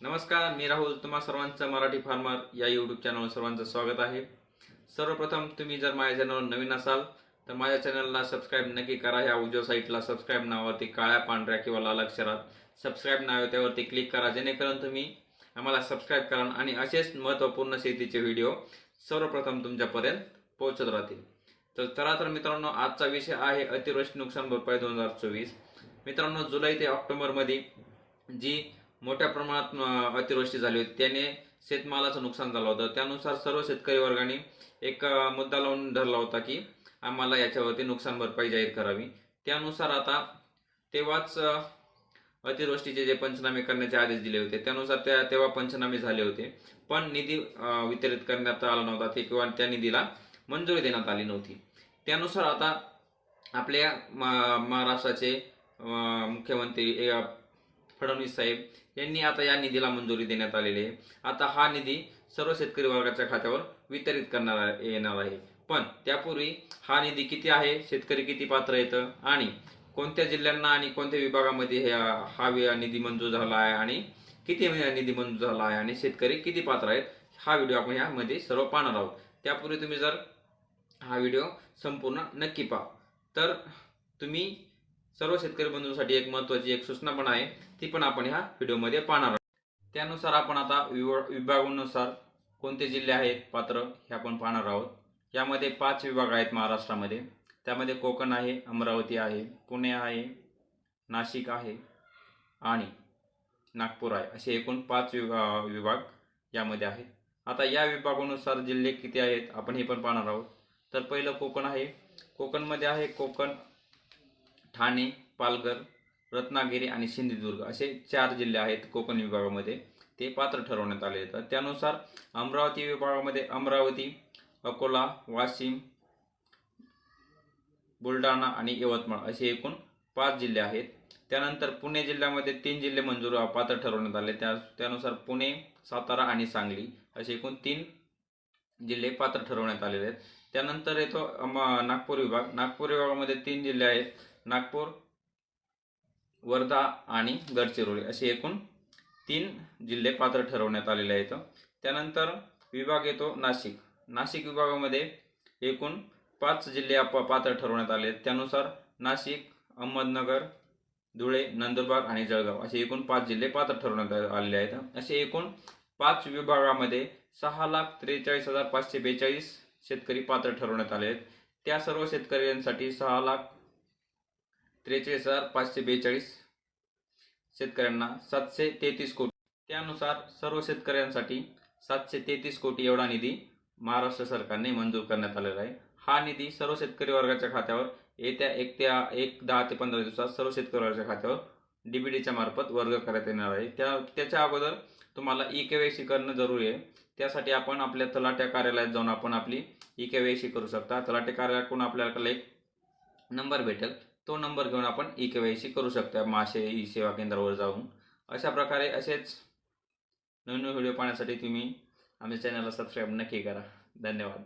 नमस्कार मी राहुल. तुम्हा सर्वांचं मराठी फार्मर या यूट्यूब चॅनलवर सर्वांचं स्वागत आहे. सर्वप्रथम तुम्ही जर माझ्या चॅनलवर नवीन असाल तर माझ्या चॅनलला सबस्क्राईब नक्की करा. ह्या उजव्या साईटला सबस्क्राईब नावावरती काळ्या पांढऱ्या किंवा लाल अक्षरात सबस्क्राईब नाव त्यावरती क्लिक करा. जेणेकरून तुम्ही आम्हाला सबस्क्राईब करा आणि असेच महत्त्वपूर्ण शेतीचे व्हिडिओ सर्वप्रथम तुमच्यापर्यंत पोहोचत राहतील. तर चला तर मित्रांनो आजचा विषय आहे अतिवृष्टी नुकसान भरपाई दोन हजार चोवीस. मित्रांनो जुलै ते ऑक्टोबरमध्ये जी मोठ्या प्रमाणात अतिवृष्टी झाली होती. त्याने शेतमालाचं नुकसान झालं होतं. त्यानुसार सर्व शेतकरी वर्गाने एक मुद्दा लावून धरला होता की आम्हाला याच्यावरती नुकसान भरपाई जाहीर करावी. त्यानुसार आता तेव्हाच अतिवृष्टीचे जे पंचनामे करण्याचे आदेश दिले होते त्यानुसार त्या तेव्हा पंचनामे झाले होते. पण निधी वितरित करण्यात आला नव्हता ते किंवा त्या निधीला मंजुरी देण्यात आली नव्हती. त्यानुसार आता आपल्या मा- महाराष्ट्राचे मुख्यमंत्री फडणवीस साहेब यांनी आता या निधीला मंजुरी देण्यात आलेली आहे. आता हा निधी सर्व शेतकरी वर्गाच्या खात्यावर वितरित करणार येणार आहे. पण त्यापूर्वी हा निधी किती आहे शेतकरी किती पात्र येतं आणि कोणत्या जिल्ह्यांना आणि कोणत्या विभागामध्ये हे हा निधी मंजूर झाला आहे आणि किती निधी मंजूर झाला आहे आणि शेतकरी किती पात्र आहेत हा व्हिडिओ आपण यामध्ये सर्व पाहणार आहोत. त्यापूर्वी तुम्ही जर हा व्हिडिओ संपूर्ण नक्की पहा. तर तुम्ही सर्व शेतकरी बंधूंसाठी एक महत्वाची एक सूचना पण आहे. ती पण आपण ह्या व्हिडिओमध्ये पाहणार आहोत. त्यानुसार आपण आता विव- विभागानुसार कोणते जिल्हे आहेत? पात्र हे आपण पाहणार आहोत. यामध्ये पाच विभाग आहेत महाराष्ट्रामध्ये. त्यामध्ये कोकण आहे अमरावती आहे पुणे आहे नाशिक आहे आणि नागपूर आहे. असे एकूण पाच विभा विभाग यामध्ये आहेत. आता या विभागानुसार जिल्हे किती आहेत? आपण हे पण पाहणार आहोत. तर पहिलं कोकण आहे. कोकणमध्ये आहे कोकण ठाणे पालघर रत्नागिरी आणि सिंधुदुर्ग असे चार जिल्हे आहेत कोकण विभागामध्ये. ते पात्र ठरवण्यात आले आहेत. त्यानुसार अमरावती विभागामध्ये अमरावती अकोला वाशिम बुलढाणा आणि यवतमाळ असे एकूण पाच जिल्हे आहेत. त्यानंतर पुणे जिल्ह्यामध्ये तीन जिल्हे मंजूर पात्र ठरवण्यात आले. त्या त्यानुसार पुणे सातारा आणि सांगली असे एकूण तीन जिल्हे पात्र ठरवण्यात आलेले आहेत. त्यानंतर येतो नागपूर विभाग. नागपूर विभागामध्ये तीन जिल्हे आहेत. नागपूर वर्धा आणि गडचिरोली असे एकूण तीन जिल्हे पात्र ठरवण्यात आलेले आहेत. त्यानंतर विभाग येतो नाशिक. नाशिक विभागामध्ये एकूण पाच जिल्हे आप- पात्र ठरवण्यात आले आहेत. त्यानुसार नाशिक अहमदनगर धुळे नंदुरबार आणि जळगाव असे एकूण पाच जिल्हे पात्र ठरवण्यात आलेले आहेत. असे एकूण पाच विभागामध्ये सहा लाख त्रेचाळीस हजार पाचशे बेचाळीस शेतकरी पात्र ठरवण्यात आले आहेत. त्या सर्व शेतकऱ्यांसाठी सहा लाख त्रेचाळीस हजार पाचशे बेचाळीस शेतकऱ्यांना सातशे तेहतीस कोटी. त्यानुसार सर्व शेतकऱ्यांसाठी सातशे तेहतीस कोटी एवढा निधी महाराष्ट्र सरकारने मंजूर करण्यात आलेला आहे. हा निधी सर्व शेतकरी वर्गाच्या खात्यावर येत्या एक ते एक दहा ते पंधरा दिवसात सर्व शेतकरी वर्गाच्या खात्यावर डीबीडीच्या मार्फत वर्ग करण्यात येणार आहे. त्या त्याच्या अगोदर तुम्हाला ई के करणं जरुरी आहे. त्यासाठी आपण आपल्या तलाट्या कार्यालयात जाऊन आपण आपली ई के करू शकता. तलाट्या कार्यालयाकडून आपल्याला एक नंबर भेटेल. तो नंबर घेऊन आपण ई के वाय सी करू शकता मासे ई सेवा केंद्रावर जाऊन. अशा प्रकारे असेच नवीन व्हिडिओ पाहण्यासाठी तुम्ही आमच्या चॅनलला सबस्क्राईब नक्की करा. धन्यवाद.